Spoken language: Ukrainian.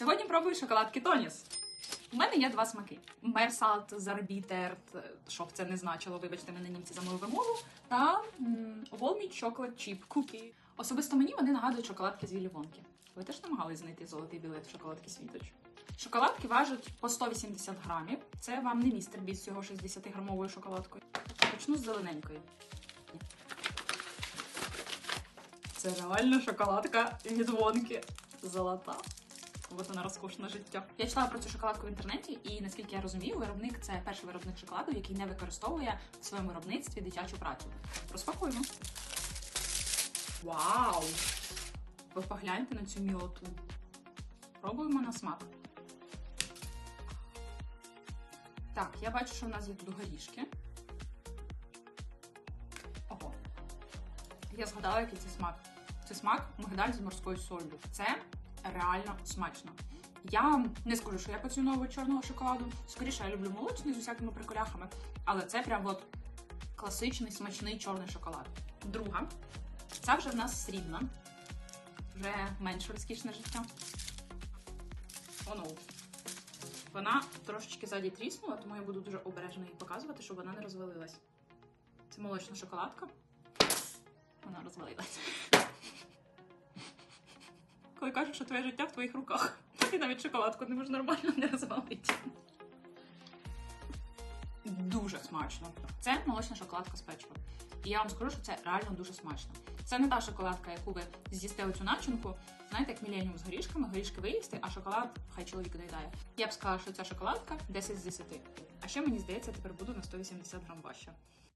Сьогодні пробую шоколадки Тоніс. У мене є два смаки: мерсалт, зарбітерт, що б це не значило, вибачте мене німці за мою вимову, та Волміт Chocolate Chip Cookie. Особисто мені вони нагадують шоколадки з Віллі Вонки. Ви теж намагались знайти золотий білет шоколадки Світоч? Шоколадки важать по 180 грамів. Це вам не містер Біс з його 60 грамовою шоколадкою. Почну з зелененької. Це реально шоколадка від Вонки. Золота. От вона розкошне життя. Я читала про цю шоколадку в інтернеті, і наскільки я розумію, виробник це перший виробник шоколаду, який не використовує в своєму виробництві дитячу працю. Розпакуємо. Вау! Ви погляньте на цю мілоту. Пробуємо на смак. Так, я бачу, що в нас є тут горішки. Ого. Я згадала, який це смак. Це смак мигдаль з морською солью. Це реально смачно. Я не скажу, що я поціновую чорного шоколаду. Скоріше, я люблю молочний з усякими приколяхами. Але це прям от класичний смачний чорний шоколад. Друга. Ця вже в нас срібна. Вже менш розкішне життя. Оно. Вона трошечки ззаді тріснула, тому я буду дуже обережно її показувати, щоб вона не розвалилась. Це молочна шоколадка. Вона розвалилась. Коли кажуть, що твоє життя в твоїх руках, ти навіть шоколадку не можеш нормально не розвалити. Дуже смачно. Це молочна шоколадка з печивом. І я вам скажу, що це реально дуже смачно. Це не та шоколадка, яку ви з'їсте оцю начинку. Знаєте, як міленіум з горішками, горішки виїсти, а шоколад хай чоловік доїдає. Я б сказала, що ця шоколадка 10 з 10. А ще мені здається, тепер буду на 180 грам важча.